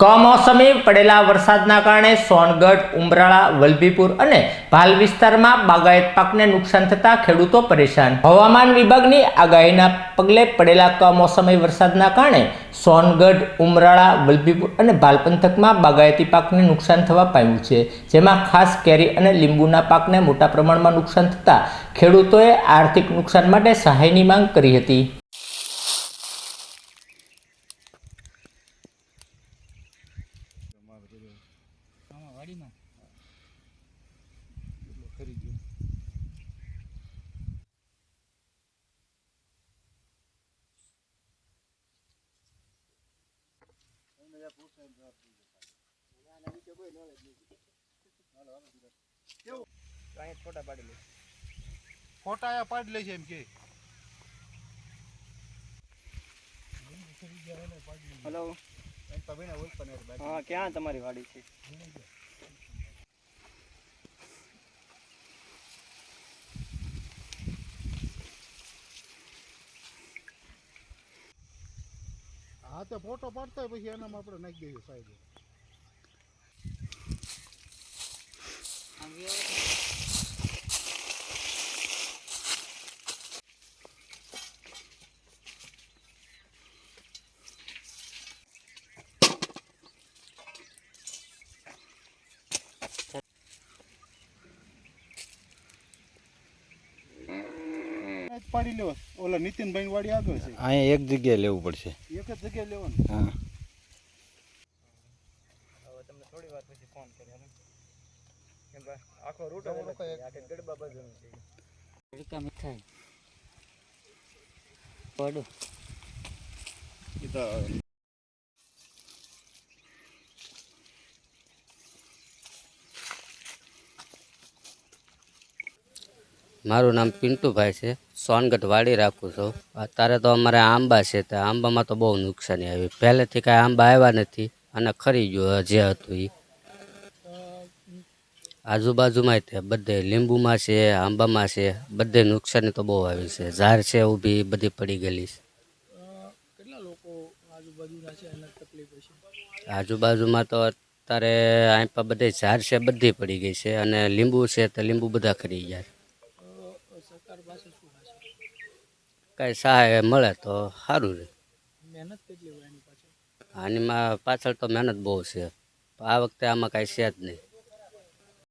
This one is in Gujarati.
કમોસમી પડેલા વરસાદના કારણે સોનગઢ, ઉમરાળા, વલભીપુર અને ભાલ વિસ્તારમાં બાગાયત પાકને નુકસાન થતા ખેડૂતો પરેશાન. હવામાન વિભાગની આગાહીના પગલે પડેલા કમોસમી વરસાદના કારણે સોનગઢ, ઉમરાળા, વલભીપુર અને ભાલ પંથકમાં બાગાયતી પાકને નુકસાન થવા પામ્યું છે, જેમાં ખાસ કેરી અને લીંબુના પાકને મોટા પ્રમાણમાં નુકસાન થતાં ખેડૂતોએ આર્થિક નુકસાન માટે સહાયની માંગ કરી હતી. આમાં વાડીમાં? ફોટા આ પાડી લે છે એમ કે. હલો હા ક્યાં તમારી વાડી છે? હા તો ફોટો પાડતો હોય પછી એનામાં આપણે નાખી દઈએ સાઈડ પાડી લેવો. ઓલા નીતિનભાઈ વાડી આગળ છે. અહીંયા એક જગ્યાએ લેવું પડશે. એક જ જગ્યાએ લેવાનું. હા. હવે તમને થોડી વાર પછી ફોન કર્યો કેમ કે આખો રૂટ ગડબા બાજુનો છે. કા મીઠાઈ. પડો. એ તો મારું નામ પિન્ટુભાઈ છે. સોનગઢ વાડી રાખું છું. અત્યારે તો અમારે આંબા છે તો આંબામાં તો બહુ નુકસાની આવી. પહેલેથી કાંઈ આંબા આવ્યા નથી અને ખરી ગયો જે હતું એ આજુબાજુમાં તે બધે લીંબુમાં છે આંબામાં છે બધે નુકસાની તો બહુ આવી છે. ઝાડ છે ઊભી બધી પડી ગયેલી છે. આજુબાજુમાં તો અત્યારે આંપા બધે ઝાડ છે બધી પડી ગઈ છે અને લીંબુ છે તો લીંબુ બધા ખરી ગયા કાંઈ સહાય મળે તો સારું રહે આનીમાં પાછળ તો મહેનત બહુ છે. આ વખતે આમાં કાંઈ છે જ નહીં.